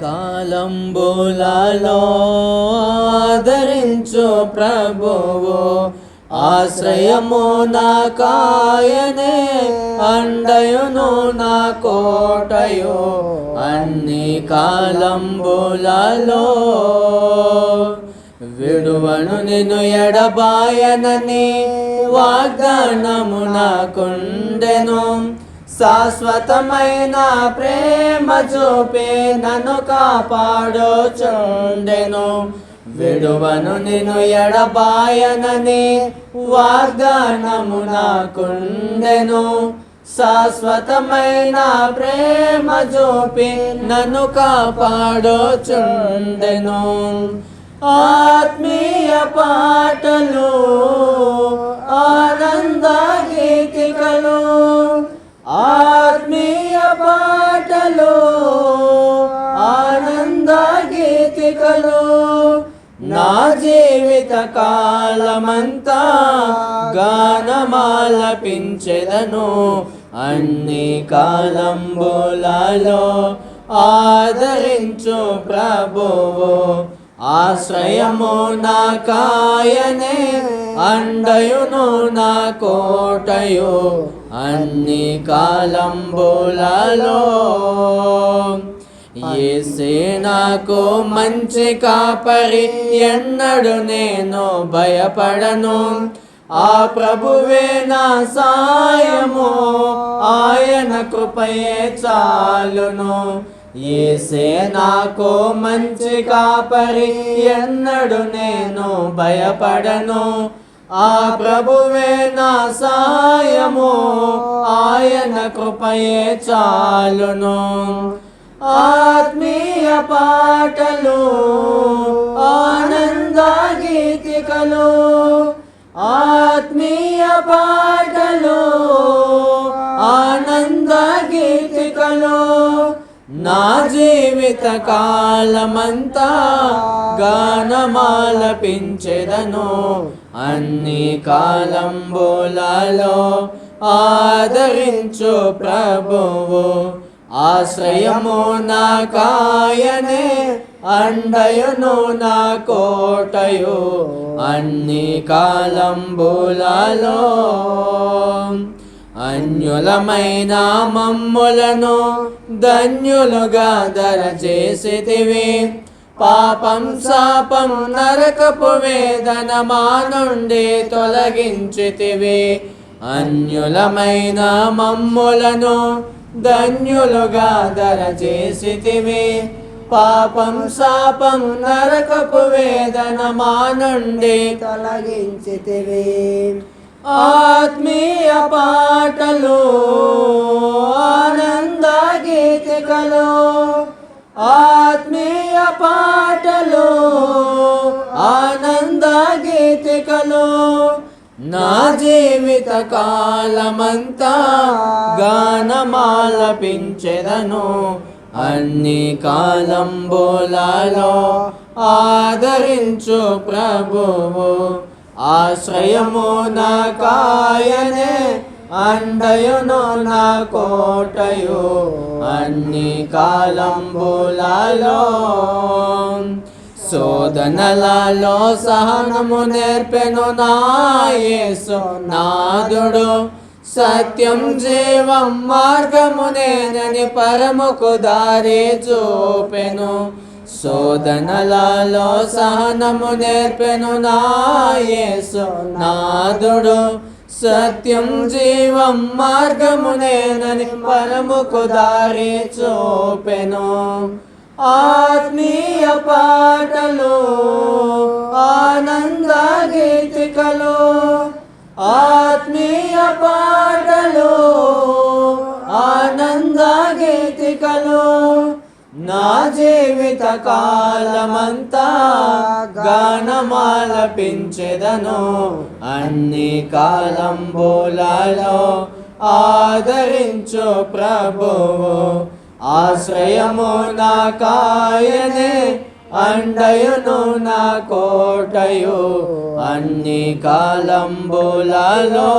కాలంబులలో ఆదరించు ప్రభువు. ఆశ్రయము నా కాయనే అండయును నా కోటయు. అన్ని కాలంబులలో విడువను నిన్ను ఎడబాయనని వాగ్దానము నాకుండెను. శాశ్వతమైన ప్రేమ చూపే నన్ను కాపాడుచుండెను. విడువను నిన్ను ఎడబాయనని వాగ్దానము నాకుండెను. శాశ్వతమైన ప్రేమ చూపి నన్ను కాపాడుచుండెను. ఆత్మీయ పాటలు ఆనంద గీతిక జీవిత కాలమంతా గానమాలపించెదను అన్ని కాలంబులలో ఆదరించు ప్రభువు. ఆశ్రయము నా కాయనే అండయును నా కోటయు. అన్ని కాలంబులలో ఏసే నాకు మంచి కాపరి ఎన్నడు నేను భయపడను. ఆ ప్రభువే నా సాయము ఆయన కృపయే చాలును. ఏసే నాకు మంచి కాపరి ఎన్నడు నేను భయపడను. ఆ ప్రభువే నా సాయము ఆయన కృపయే చాలును. ఆత్మీయ పాటలు ఆనంద గీతికలు. ఆత్మీయ పాటలు ఆనంద గీతికలు. నా జీవిత కాలమంతా గానమాలపించెదను. అన్ని కాలంబులలో ఆదరించు ప్రభువు. ఆశ్రయము నా కాయనే అండయును నా కోటయు అన్ని కాలంబులలో. అన్యులమైన మమ్ములను ధన్యులుగా ధర చేసితివి పాపం శాపం నరకపు వేదన మానుండి తొలగించితివి అన్యులమైన మమ్ములను ధన్యులుగా ధర చేసితివి పాపం శాపం నరకపు వేదన మా నుండి తొలగించితివి. ఆత్మీయ పాటలు ఆనంద గీతికలు ఆత్మీయ పాటలు ఆనంద గీతికలు నా జీవిత కాలమంతా గానమాలపించెదను. అన్ని కాలంబులలో ఆదరించు ప్రభువు. ఆశ్రయము నా కాయనే అండయును నా కోటయు. అన్ని కాలంబులలో శోధనలలో సహనము నేర్పెను నాయసు నాదుడు. సత్యం జీవం మార్గము నేనని పరముకు దారి చూపెను. శోధనలలో సహనము నేర్పెను నాయసు నాదుడు. సత్యం జీవం మార్గము నేనని పరముకు దారి చూపెను. ఆత్మీయ పాటలో ఆనంద గీతికలో ఆత్మీయ పాటలో ఆనంద గీతికలో నా జీవిత కాలమంతా గానమాలపించెదను అన్ని కాలంబులలో ఆదరించు ప్రభువు. ఆశ్రయము నా కాయనే అండయును నా కోటయు అన్ని కాలంబులలో.